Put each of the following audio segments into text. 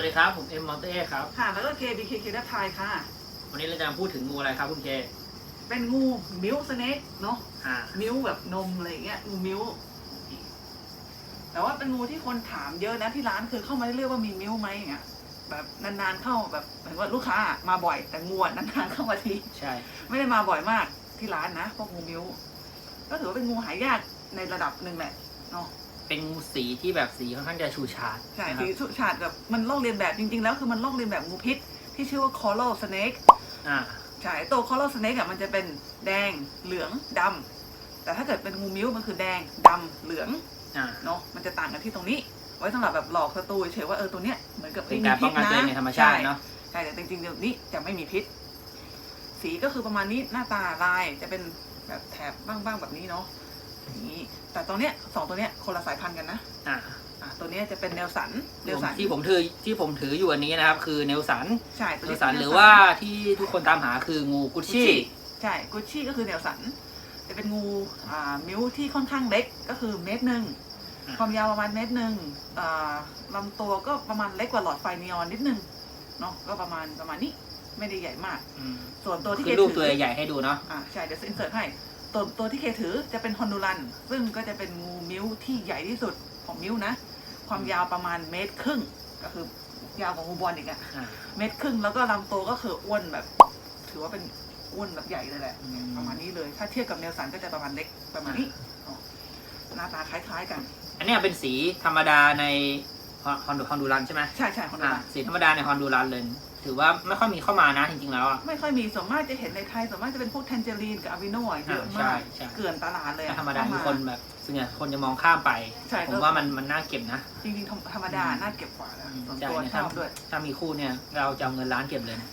วัสดีครับ ผมเอ็มมอเต้ครับ ค่ะ แล้วก็ KBKK ดับไทยค่ะ วันนี้เราจะมาพูดถึงงูอะไรครับคุณเคเป็นงูมิวสเนกเนาะอ่ามิวแบบนมอะไรอย่างเงี้ยงูมิวแต่ว่าเป็นงูที่คนถามเยอะนะที่ร้านคือเข้ามาเรื่อยๆว่ามีมิวไหมอย่างเงี้ยแบบนานๆเข้าแบบเหมือนว่าลูกค้ามาบ่อย แต่งูอะนานๆเข้ามาที ใช่ ไม่ได้มาบ่อยมากที่ร้านนะพวกงูมิวก็ถือว่าเป็นงูหายากในระดับหนึ่งแหละเนาะ เป็นงูสีที่แบบสีค่อนข้างจะชูชาดใช่นะคสีรับสุชาติแบบมันลอกเลียนแบบจริงๆ แล้วคือมันลอกเลียนแบบงูพิษ ที่ชื่อว่า coral snake อ่า ใช่ตัว coral snake อะมันจะเป็นแดงเหลืองดำแต่ถ้าเกิดเป็นงูมิ้วมันคือแดงดำเหลืองอ่าเนาะมันจะต่างกันที่ตรงนี้ ไว้สำหรับแบบหลอกศัตรูเฉยๆว่าเออตัวเนี้ยเหมือนกับเป็นไม่การมีป้พิองษกันตัวนะเองในธรรมชาติเนาะ ใช่แต่จริงๆเดี๋ยวนี้จะไม่มีพิษ สีก็คือประมาณนี้หน้าตาลายจะเป็นแบบแถบบ้างๆแบบนี้เนาะ อย่างนี้ แต่ตัวเนี้ยสองตัวเนี้ยคนละสายพันธุ์กันนะอ่าอะตัวเนี้ยจะเป็นเนลสันเนลสันที่ผมถือที่ผมถืออยู่อันนี้นะครับ คือเนลสันใช่ตัวเนลนี้สันเป็หรือว่าที่ทุกคนตามหาคืองูกุชชี่ใช่กุชชี่ก็คือเนลสันจะเป็นงูอ่ามิวที่ค่อนข้างเล็กก็คือเมตรหนึ่งอ่าความยาวประมาณเมตรหนึ่งอ่าลำตัวก็ประมาณเล็กกว่าหลอดไฟนีออนนิดนึงเนาะก็ประมาณประมาณนี้ไม่ได้ใหญ่มากอืมส่วนตัวที่คืเคอรูปถืตัวใหญ่ๆให้ดูเนาะอ่าใช่เดี๋ยวอินเสิร์ตให้ ตัวตัวที่เคถือจะเป็นฮอนดูรัน ซึ่งก็จะเป็นงูมิวที่ใหญ่ที่สุดของมิวนะ ความยาวประมาณเมตรครึ่ง ก็คือยาวกว่างูบอลอีกอะอ่าเมตรครึ่งแล้วก็ลำตัวก็คืออ้วนแบบ ถือว่าเป็นอ้วนแบบใหญ่เลยแหละอืมประมาณนี้เลย ถ้าเทียบกับเนลสันก็จะประมาณเล็กประมาณนี้อ๋อหน้าตาคล้ายๆกัน อันเนี้ยเป็นสีธรรมดาในฮอนดูฮอนดูรันใช่ไหมใช่ใช่คนอ่าละสีธรรมดาในฮอนดูรันเลย ถือว่าไม่ค่อยมีเข้ามานะจริงๆแล้วอะ ไม่ค่อยมีส่วนมากจะเห็นในไทยส่วนมากจะเป็นพวกแทนเจอรีนกับอาวิโน่เยอะอ่าใช่มากใช่ เกลื่อนตลาดเลยอะธรรมดาเข้มีคนแบบส่วนใหญ่คนจะมองข้ามไป ใช่ผมว่ามันมันน่าเก็บนะ จริงๆธรรมดาน่าเก็บกว่านะอืมส่วนใช่ตัวเนี่ยชอบด้วย ถ้ามีคู่เนี่ยเราจะเอาเงินล้านเก็บเลยนะ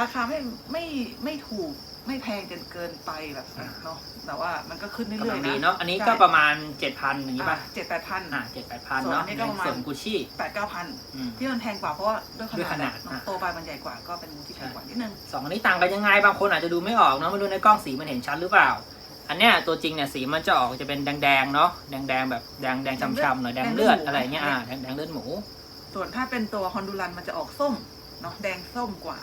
ราคาไม่ไม่ไม่ถูก ไม่แพงจนเกินไปแบบอ่าเนาะแต่ว่ามันก็ขึ้นกำเรื่อลัยงๆดีนะเนาะอันนี้ก็ประมาณเจ็ดพันอย่างนี้ป่ะเจ็ดแปดพันอ่าเจ็ดแปดพันส่วนเนาะอันนี้ก็ประมาณส่วนกุชชี่แปดเก้าพันอืมที่มันแพงกว่าเพราะว่าด้วยขด้วยขนานาดดเนอะอะโตไปมันใหญ่กว่าก็เป็นงูที่แพงกว่านิดนึงสองอันนี้ต่างกันยังไงบางคนอาจจะดูไม่ออกเนาะไม่รู้ในกล้องสีมันเห็นชัดหรือเปล่า อันเนี้ยตัวจริงเนี่ยสีมันจะออกจะเป็นแดงๆเนาะแดงๆแบบแดงแดงช้ำๆหน่อยแดงเลือดอะไรเงี้ยอ่าแดงแดงเลือดหมู ส่วนถ้าเป็นตัวฮอนดูรันมันจะออกส้มเนาะแดงส้มกว่า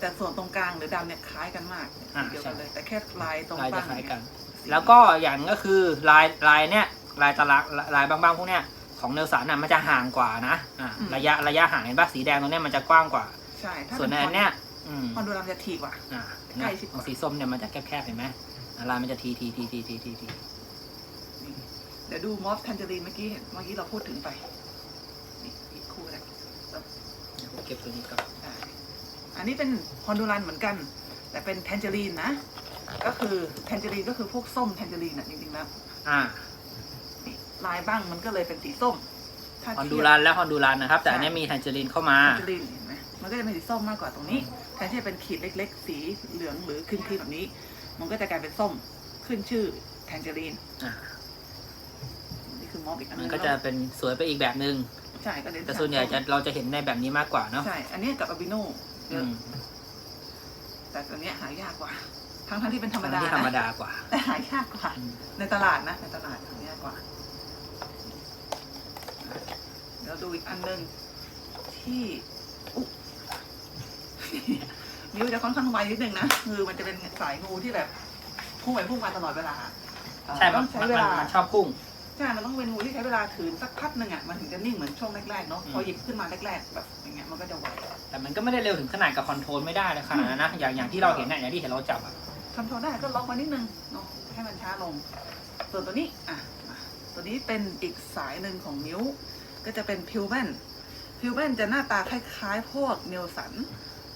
แต่ส่วนตรงกลางหรือดำเนี่ยคล้ายกันมากอ่าเดียวกันเลยแต่แค่ลายตรงลายบ้าจะงคล้ายกันสีแล้วก็อย่างก็คือลายลายเนี่ยลายตารางลายบางๆพวกเนี้ยของเนลสันน่ะมันจะห่างกว่านะอ่าระยะระยะห่างเห็นปะสีแดงตรงเนี้ยมันจะกว้างกว่า ใช่ถ้าส่วนเป็ในอันเนี้ยอืมฮอนดูรันจะถี่กว่า อ่าใกล้ชิดกว่าของสีส้มเนี่ยมันจะแคบๆเห็นไหมอ่าลายมันจะทีทีทีทีทีทีทีนี่เดี๋ยวดูมอสแทนเจอรีนเมื่อกี้เห็นเมื่อกี้เราพูดถึงไปนี่อีกคู่แหละเดี๋ยวผมเก็บตัวนี้ก่อนได้ อันนี้เป็นฮอนดูรันเหมือนกัน แต่เป็นแทนเจอรีนนะ ก็คือแทนเจอรีนก็คือพวกส้มแทนเจอรีนอะจริงๆแล้วอ่านี่ลายบ้างมันก็เลยเป็นสีส้มถ้าฮอนเทีดูยบรันและฮอนดูรันนะครับ แต่ใช่อันเนี้ยมีแทนเจอรินเข้ามาแทนเจอรีนเห็นไหมมันก็จะเป็นสีส้มมากกว่าตรงนี้แทนที่จะเป็นขีดเล็ก ๆ สีเหลืองหรือครีมๆแบบนี้ มันก็จะกลายเป็นส้มขึ้นชื่อแทนเจอรีนอ่านี่คือมอสอีกอันนึมันงก็จะเป็นสวยไปอีกแบบนึงใช่ก็เน้นแต่ส่วนใหญ่จะเราจะเห็นในแบบนี้มากกว่าเนาะใช่ อันนี้กับอาบิโน เยอือะมแต่ตัวเนี้ยหายากกว่า ทั้งทั้งๆที่เป็นธรรมดาที่ธรรมนะดากว่า แต่หายากกว่าอืมในตลาดนะในตลาดหายากกว่าเดี๋ยวดูอีกอันหนึ่งที่อุ๊ยนิ้วจะค่อนข้างไวนิดนึงนะคือมันจะเป็นสายงูที่แบบพุ่งไปพุ่งมาตลอดเวลาเอ่อใช่ต้มัอนงใช้มันเวลามันชอบพุ่ง ใช่มันต้องเป็นงูที่ใช้เวลาถือสักพักหนึ่งอะมันถึงจะนิ่งเหมือนช่วงแรกๆเนาะอืมพอหยิบขึ้นมาแรกๆแบบอย่างเงี้ยมันก็จะไวแต่มันก็ไม่ได้เร็วถึงขนาดกับคอนโทรลไม่ได้เลยขนาดนั้นนะอย่างอย่างที่เราเห็นน่ะอย่างที่เห็นเราจับอะคอนโทรลได้ก็ล็อกไว้นิดนึงเนาะให้มันช้าลง ส่วนตัวนี้อะมาตัวนี้เป็นอีกสายหนึ่งของนิ้ว ก็จะเป็นพิวแมนพิวแมนจะหน้าตาคล้ายๆ พวกเนลสัน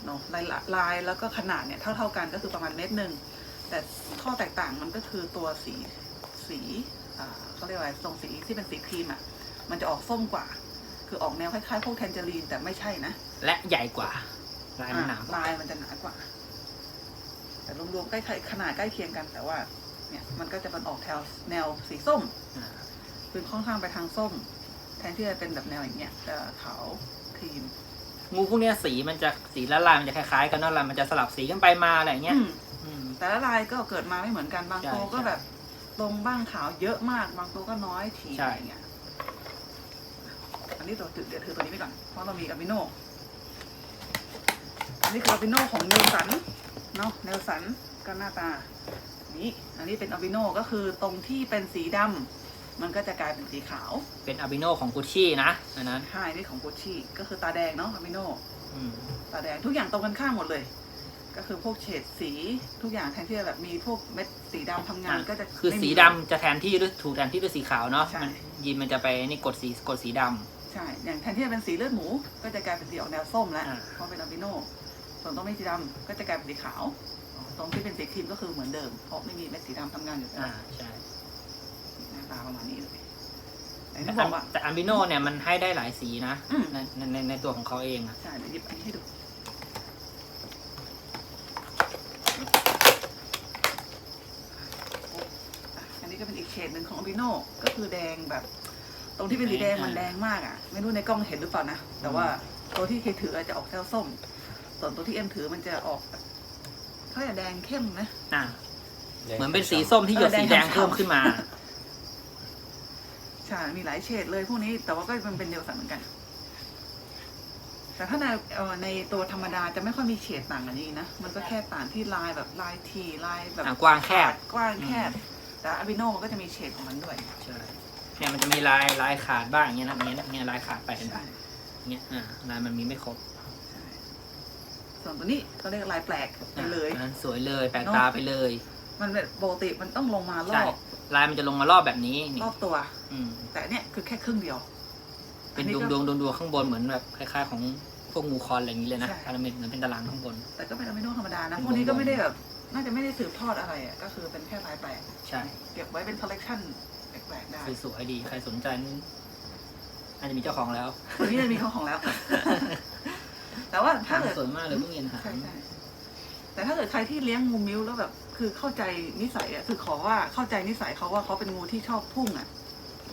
เนาะลายละลายแล้วก็ขนาดเนี่ยเท่าๆกันก็คือประมาณเม็ดหนึ่งแต่ข้อแตกต่างมันก็คือตัวสี สีอ่าเขาเรียกว่าอะไรทรงสีที่เป็นสีครีมอะ มันจะออกส้มกว่า คือออกแนวคล้ายๆพวกแทนเจอรีนแต่ไม่ใช่นะ และใหญ่กว่า ลายมันหนาอะลายมันจะหนากว่า แต่รวมๆใกล้ๆขนาดใกล้เคียงกันแต่ว่า เนี่ยมันก็จะเป็นออกแถวแนวสีส้มอ่าคือค่อนข้างไปทางส้ม แทนที่จะเป็นแบบแนวอย่างเงี้ยจะขาวครีมงูพวกเนี้ยสีมันจะสีละลายมันจะคล้ายๆกันเนั่นแหละมันจะสลับสีกันไปมาอะไรอย่างเงี้ยอืมอืมแต่ละลายก็เกิดมาไม่เหมือนกันบางใช่ตัวก็ใช่แบบต รงบ้างขาวเยอะมากบางตัวก็น้อยถี่ใช่ อะไรเงี้ยอันนี้ตัวจุดเดี๋ยวถือตัวนี้ไปก่อนเพราะเรามีอะมิโนอันนี้คืออะมิโนของเนลสันเนาะเนลสันก็หน้าตานี้อันนี้เป็นอะมิโนก็คือตรงที่เป็นสีดำมันก็จะกลายเป็นสีขาวเป็นอาบิโนของกุชชี่นะอันนั้น ใช่นี่ของกุชชี่ก็คือตาแดงเนาะอะมิโน อืมตาแดงทุกอย่างตรงกันข้ามหมดเลย ก็คือพวกเฉดสีทุกอย่างแทนที่จะแบบมีพวกเม็ดสีดำทำงานก็จะคือไม่มี สีดำจะแทนที่ด้วยถูกแทนที่ด้วยสีขาวเนาะใช่ มันยีนมันจะไปนี่กดสีกดสีดำ ใช่ อย่างแทนที่จะเป็นสีเลือดหมู ก็จะกลายเป็นสีออกแนวส้มแล้ว อ่า เพราะเป็นอะมิโน ส่วนตรงไม่สีดำก็จะกลายเป็นสีขาว ตรงที่เป็นสีครีมก็คือเหมือนเดิม เพราะไม่มีเม็ดสีดำทำงานอยู่อ่าใช่หน้าตาประมาณนี้เลยแต่แต่ที่บอกว่า แต่อาบิโนเนี่ยมันให้ได้หลายสีนะอืม ในในในในตัวของเขาเองอะใช่เดี๋ยวหยิบอันนี้ให้ดู อันนี้ก็ เป็นอีกเฉดหนึ่งของอะมิโนก็คือแดงแบบ ตรงที่เป็นสีแดงมันแดงมากอะ ไม่รู้ในกล้องเห็นหรือเปล่านะ แต่ว่าตัวที่เคถืออาจจะออกแนวส้ม ส่วนตัวที่เอ็มถือมันจะออกแบบเขาจะแดงเข้มนะ อ่าเหมือนเป็นสีส้มที่หยดเออแดงสีแดงฉ่ำๆเพิ่มขึ้นมาใช่มีหลายเฉดเลยพวกนี้แต่ว่าก็มันเป็นเดียวสันเหมือนกัน แต่ถ้าในเอ่อในตัวธรรมดาจะไม่ค่อยมีเฉดต่างกันนี้นะ มันก็แค่ต่างที่ลายแบบลายทีลายแบบอะกว้างแคบกว้างแคบ แต่อาบิโนมันก็จะมีเฉดของมันด้วยใช่เนี่ยมันจะมีลายลายขาดบ้างอย่างเงี้ยนะอย่างเงี้ยนะเนี่ยลายขาดไปเห็นปะใช่อย่างเงี้ยอ่าลายมันมีไม่ครบใช่ส่วนตัวนี้ก็เรียกลายแปลกไปเลยอะอันนั้นสวยเลยแปลกเนอะตาไปเลย มันแบบปกติมันต้องลงมารใช่อบลายมันจะลงมารอบแบบนี้นี่รอบตัว อืม แต่เนี่ยคือแค่ครึ่งเดียว เป็นอัดวงก็ดวงดวงดวงข้างบนเหมือนแบบคล้ายๆของพวกงูคอนอะไรอย่างนี้เลยนะใช่ พาราเมดเหมือนเป็นตารางข้างบน แต่ก็เป็นอะมิโนธรรมดานะเป็นพวกนี้ก็วงๆไม่ได้แบบ น่าจะไม่ได้สืบทอดอะไรอะก็คือเป็นแค่ลายแปลกใช่เก็บไว้เป็นคอลเลกชันแปลกๆได้สวยๆดีใครสนใจนี่อาจจะมีเจ้าของแล้วตัวนี้จะมีเขาของแล้ว แต่ว่าถ้าหางเกิดสวยมากเลยเพิ่งเห็นหางใช่ใช่แต่ถ้าเกิดใครที่เลี้ยงงูมิ้วแล้วแบบ คือเข้าใจนิสัยอะคือขอว่าเข้าใจนิสัยเขาว่าเขาเป็นงูที่ชอบพุ่งอะ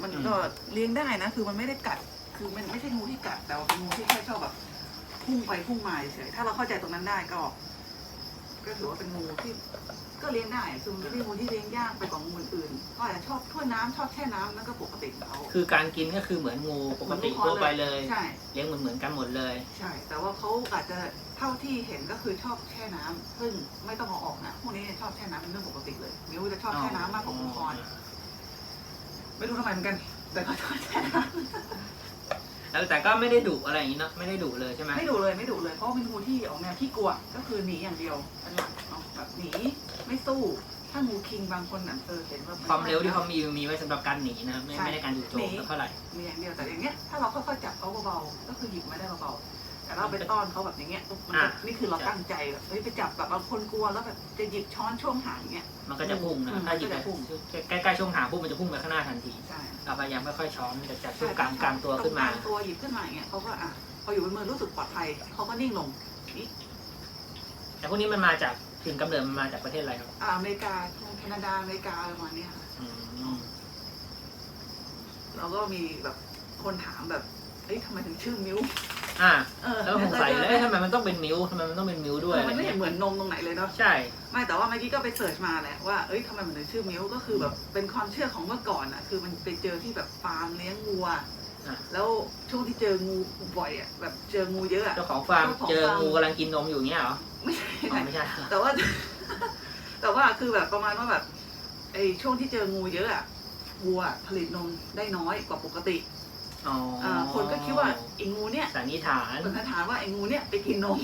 มันก็เลี้ยงได้นะ คือมันไม่ได้กัด คือมันไม่ใช่งูที่กัดแต่ว่าเป็นงูที่แค่ชอบแบบพุ่งไปพุ่งมาเฉยๆถ้าเราเข้าใจตรงนั้นได้ก็ ก็ถือว่าเป็นงูที่ก็เลี้ยงได้คือมันไม่ได้งูที่เลี้ยงยากไปกว่างูอื่นๆก็อาจจะชอบทั่วน้ำชอบแช่น้ำนั่นก็ปกติของเขา คือการกินก็คือเหมือนงูปกติทั่วไปเลย ใช่ เลี้ยงเหมือนเหมือนๆกันหมดเลย ใช่ แต่ว่าเขาอาจจะเท่าที่เห็นก็คือชอบแช่น้ำซึ่งไม่ต้องเอาออกนะพวกนี้ชอบแช่น้ำเป็นเรื่องปกติเลยมิวจะชอบแช่น้ำมากกว่ามังกรไม่รู้ทำไมเหมือนกัน แต่ก็ชอบแช่น้ แล้วแต่ก็ไม่ได้ดุอะไรอย่างนี้เนอะไม่ได้ดุเลยใช่ไหมำไม่ดุเลยไม่ดุเลยเพราะว่าเป็นงูที่ออกแนวขี้กลัวก็คือหนีอย่างเดียวเป็นหลักเนาะแบบหนีไม่สู้ถ้างูคิงบางคนน่ะเออเห็นว่าความเร็วที่เขามีมีไว้สำหรับการหนีนะไม่ใช่ไม่ได้การจู่โจหนีมสักเท่าไหร่มีอย่างเดียวแต่อย่างเงี้ยถ้าเราค่อยๆจับเขาเบาๆก็คือหยิบมาได้เบาๆ แต่เราไปต้อนเขาแบบอย่างเงี้ยปุ๊บมันก็อะ นี่คือเราตั้งใจแบบเฮ้ยไปจับแบบบางคนกลัวแล้วแบบจะหยิบช้อนช่วงหางอย่างเงี้ยมันก็จะพุ่งนะอืมถ้าหยิบมันก็จะพุ่งใกล้ๆช่วงหางพุ่งมันจะพุ่งไปข้างหน้าทันทีใช่เราพยายามค่อยๆช้อนจากจากช่วงกลางกลางตัวขึ้นมา ตรงกลางตัวหยิบขึ้นมาอย่างเงี้ยเขาก็อะพออยู่บนมือรู้สึกปลอดภัยเขาก็นิ่งลงนี่แต่พวกนี้มันมาจากถึงกำเนิดมันมาจากประเทศอะไรครับอ่าอเมริกาแคนาดาอเมริกาอะไรประมาณเนี้ยค่ะ อืมเราก็มีแบบคนถามแบบเฮ้ยทำไมถึงชื่อมิว อ่าเออแล้วสงสัยเลยเอ๊ะทำไมมันต้องเป็นมิวทำไมมันต้องเป็นมิวด้วยเอออะไรมันไม่เงี้เห็นยเหมือนนมตรงไหนเลยเนาะใช่ ไม่แต่ว่าเมื่อกี้ก็ไปเสิร์ชมาแหละว่าเอ้ยทำไมมันถึงชื่อมิวก็คือแบบเป็นความเชื่อของเมื่อก่อนอะคือมันไปเจอที่แบบฟาร์มเลี้ยงวัวอะ แล้วช่วงที่เจองูบ่อยอะแบบเจองูเยอะอะ เจ้าของฟาร์มเจ้าของเจอฟาร์มงูกำลังกินนมอยู่เงี้ยเหรอไม่ใช่อ๋อไม่ใช่แต่ว่า แต่ว่าคือแบบประมาณว่าแบบไอ้ช่วงที่เจองูเยอะอะวัวผลิตนมได้น้อยกว่าปกติ อ๋ออ่าคนก็คิดว่าไอ้งูเนี่ยสันนิษฐานสันนิษฐานว่าไอ้งูเนี่ยไปกินนม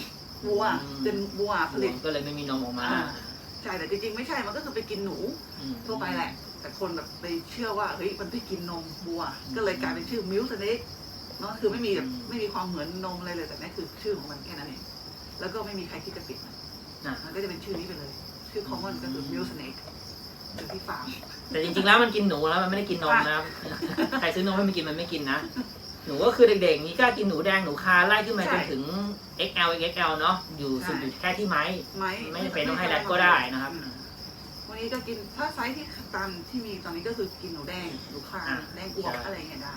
วัวอืมจนวัวผลิตก็เลยไม่มีนมออกมาอ่าใช่แต่จริงๆไม่ใช่มันก็คือไปกินหนูอืมทั่วไปแหละ แต่คนแบบไปเชื่อว่าเฮ้ยมันไปกินนมวัว ก็เลยกลายเป็นชื่อมิลสเน็กเนาะคือไม่มีแบบไม่มีความเหมือนนมอะไรเลยแต่นี่คือชื่อของมันแค่นั้นเองแล้วก็ไม่มีใครคิดจะปิดมันอะมันก็จะเป็นชื่อนี้ไปเลย ชื่อคอมมอนก็คือมิลสเน็ก อยู่ที่ฟาร์ม แต่จริงๆแล้วมันกินหนูแล้วมันไม่ได้กินนมนะครับ ใครซื้อนมให้มันกินมันไม่กินนะ หนูก็คือเด็กๆนี่ก็กินหนูแดงหนูคาไล่ขึ้นมาใช่จนถึง XL XL เนาะอยู่สุดใช่ อยู่แค่ที่ไม้ ไหมไม่จำเป็นต้องให้แรดก็ได้นะครับ อืมวันนี้ก็กินถ้าไซส์ที่ตามที่มีตอนนี้ก็คือกินหนูแดงหนูคางอะ แดงอวบใช่อะไรอย่างเงี้ยได้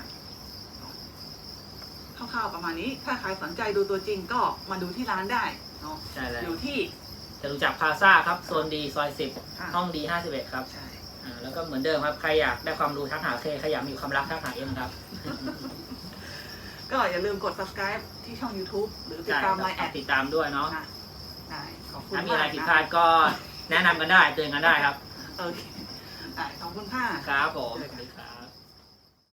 คร่าวๆประมาณนี้ ถ้าใครสนใจดูตัวจริงก็มาดูที่ร้านได้เนาะใช่แล้วอยู่ที่ จะรู้จักพาซ่าครับโซนดีซอยสิบอะห้องดีห้าสิบเอ็ดครับใช่อ่าแล้วก็เหมือนเดิมครับใครอยากได้ความรู้ทักหาเคใครอยากมีความรักทักหาเอ็มครับ ก็อย่าลืมกด subscribe ที่ช่อง YouTube หรือติดตามใช่ไลน์แอดติดตามด้วยเนาะนะได้ขอบคุณถ้ามีอะไรกผิดนพลาดก็แนะนำกันได้เตือนกันได้ครับ โอเคได้ขอบคุณค่ะครับผมสวัสดีครับ